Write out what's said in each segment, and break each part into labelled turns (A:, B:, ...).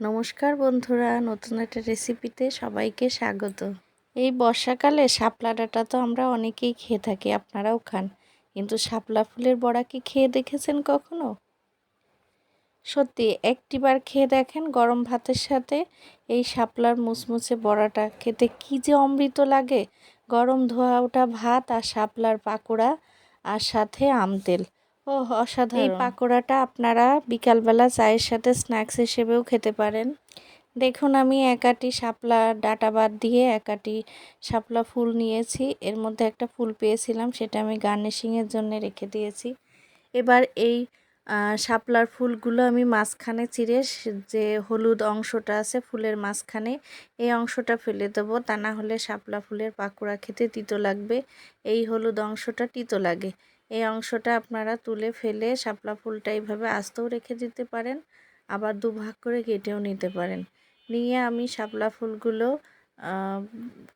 A: নমস্কার বন্ধুরা, নতুন একটা রেসিপিতে সবাইকে স্বাগত। এই বর্ষাকালে শাপলা ডাঁটা তো আমরা অনেকেই খেয়ে থাকি, আপনারাও খান। কিন্তু শাপলা ফুলের বড়া কি খেয়ে দেখেছেন কখনো? সত্যি, একটিবার খেয়ে দেখেন গরম ভাতের সাথে এই শাপলার মুচমুচে বড়াটা। খেতে কি যে অমৃত লাগে। গরম ধোয়া ওঠা ভাত আর শাপলার পাকোড়া আর সাথে আম তেল। ও অসাধারণ। এই পাকোড়াটা আপনারা বিকালবেলা চায়ের সাথে স্ন্যাক্স হিসেবেও খেতে পারেন। দেখুন আমি একাটি শাপলা ডাটা বাদ দিয়ে একাটি শাপলা ফুল নিয়েছি। এর মধ্যে একটা ফুল পেয়েছিলাম সেটা আমি গার্নিশিংয়ের জন্য রেখে দিয়েছি। এবার এই শাপলার ফুলগুলো আমি মাঝখানে চিরে যে হলুদ অংশটা আছে ফুলের মাঝখানে এই অংশটা ফেলে দেবো। তা না হলে শাপলা ফুলের পাকোড়া খেতে তিতো লাগবে। এই হলুদ অংশটা তিতো লাগে। এই অংশটা আপনারা তুলে ফেলে শাপলা ফুলটা এইভাবে আস্তেও রেখে দিতে পারেন, আবার দুভাগ করে কেটেও নিতে পারেন। নিয়ে আমি শাপলা ফুলগুলো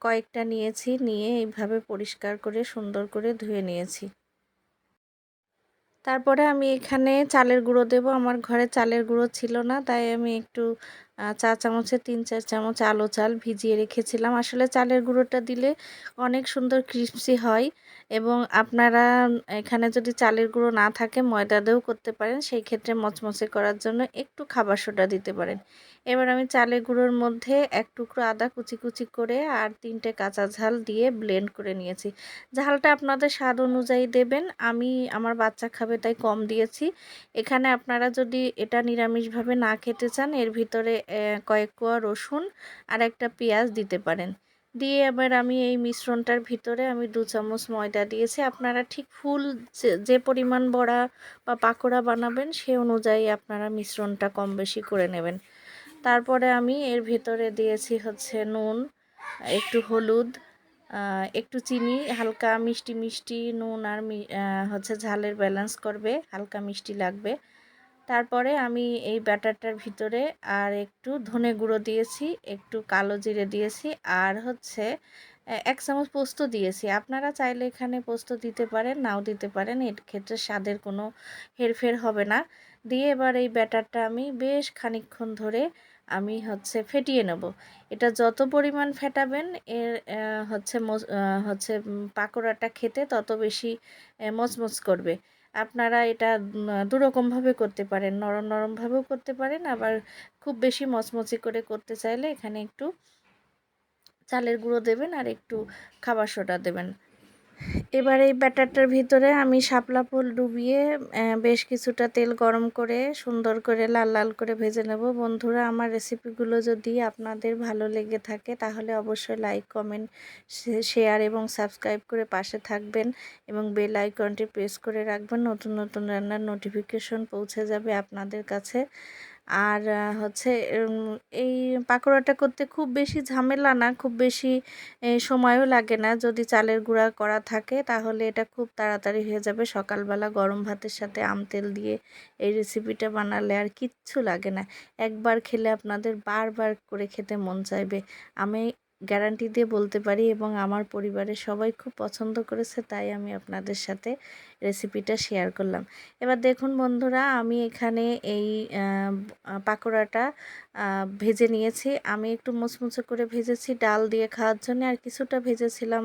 A: কয়েকটা নিয়েছি, নিয়ে এইভাবে পরিষ্কার করে সুন্দর করে ধুয়ে নিয়েছি। তারপরে আমি এখানে চালের গুঁড়ো দেব। আমার ঘরে চালের গুঁড়ো ছিল না, তাই আমি একটু চা চামচে, তিন চার চামচ আলো চাল ভিজিয়ে রেখেছিলাম। আসলে চালের গুঁড়োটা দিলে অনেক সুন্দর ক্রিসপি হয় এবং আপনারা এখানে যদি চালের গুঁড়ো না থাকে, ময়দা দিয়েও করতে পারেন। সেই ক্ষেত্রে মচমচে করার জন্য একটু খাবার সোডা দিতে পারেন। এবার আমি চালের গুঁড়োর মধ্যে এক টুকরো আদা কুচি কুচি করে আর তিনটে কাঁচা ঝাল দিয়ে ব্লেন্ড করে নিয়েছি। ঝালটা আপনাদের স্বাদ অনুযায়ী দেবেন। আমি, আমার বাচ্চা খাবে তাই কম দিয়েছি। এখানে আপনারা যদি এটা নিরামিষভাবে না খেতে চান, এর ভিতরে কয়েক কোয়া রসুন আর একটা পেঁয়াজ দিতে পারেন। দিয়ে এবার আমি এই মিশ্রণটার ভিতরে আমি দু চামচ ময়দা দিয়েছি। আপনারা ঠিক ফুল যে পরিমাণ বড়া বা পাকোড়া বানাবেন, সে অনুযায়ী আপনারা মিশ্রণটা কম বেশি করে নেবেন। তারপরে আমি এর ভিতরে দিয়েছি হচ্ছে নুন, একটু হলুদ একটু চিনি, হালকা মিষ্টি মিষ্টি নুন আর হচ্ছে ঝালের ব্যালেন্স করবে, হালকা মিষ্টি লাগবে। তারপরে আমি এই ব্যাটারটার ভিতরে আর একটু ধনে গুঁড়ো দিয়েছি, একটু কালো জিরে দিয়েছি আর হচ্ছে এক চামচ পোস্ত দিয়েছি। আপনারা চাইলে এখানে পোস্ত দিতে পারেন, নাও দিতে পারেন, এর ক্ষেত্রে স্বাদের কোনো হেরফের হবে না। দিয়ে এবার এই ব্যাটারটা আমি বেশ খানিক্ষণ ধরে আমি হচ্ছে ফেটিয়ে নেব। এটা যত পরিমাণ ফেটাবেন, এর হচ্ছে হচ্ছে পাকোড়াটা খেতে তত বেশি মচমচ করবে। আপনারা এটা দুরকমভাবে করতে পারেন, নরম নরমভাবেও করতে পারেন, আবার খুব বেশি মচমচি করে করতে চাইলে এখানে একটু চালের গুঁড়ো দেবেন আর একটু খাবার সোডা দেবেন। এবার এই ব্যাটারটার ভিতরে আমি শাপলা ফুল ডুবিয়ে বেশ কিছুটা তেল গরম করে, সুন্দর করে লাল লাল করে ভেজে নেব। বন্ধুরা, আমার রেসিপিগুলো যদি আপনাদের ভালো লেগে থাকে, তাহলে অবশ্যই লাইক, কমেন্ট শেয়ার এবং সাবস্ক্রাইব করে পাশে থাকবেন এবং বেল আইকনটি প্রেস করে রাখবেন। নতুন নতুন রান্নার নোটিফিকেশন পৌঁছে যাবে আপনাদের কাছে। আর হচ্ছে এই পাকোড়াটা করতে খুব বেশি ঝামেলা না, খুব বেশি সময়ও লাগে না। যদি চালের গুঁড়া করা থাকে, তাহলে এটা খুব তাড়াতাড়ি হয়ে যাবে। সকালবেলা গরম ভাতের সাথে আম তেল দিয়ে এই রেসিপিটা বানালে আর কিচ্ছু লাগে না। একবার খেলে আপনাদের বারবার করে খেতে মন চাইবে। আমি গ্যারান্টি দিয়ে বলতে পারি এবং আমার পরিবারের সবাই খুব পছন্দ করেছে, তাই আমি আপনাদের সাথে রেসিপিটা শেয়ার করলাম। এবার দেখুন বন্ধুরা, আমি এখানে এই পাকোড়াটা ভেজে নিয়েছি। আমি একটু মুচমুচে করে ভেজেছি, ডাল দিয়ে খাওয়ার জন্য, আর কিছুটা ভেজেছিলাম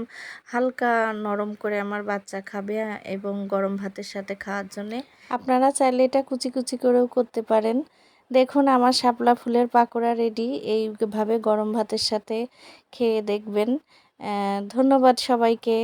A: হালকা নরম করে আমার বাচ্চা খাবে এবং গরম ভাতের সাথে খাওয়ার জন্যে। আপনারা চাইলে এটা কুচি কুচি করেও করতে পারেন। দেখুন আমার শাপলা ফুলের পাকোড়া রেডি এইভাবে গরম ভাতের সাথে খেয়ে দেখবেন। ধন্যবাদ সবাইকে।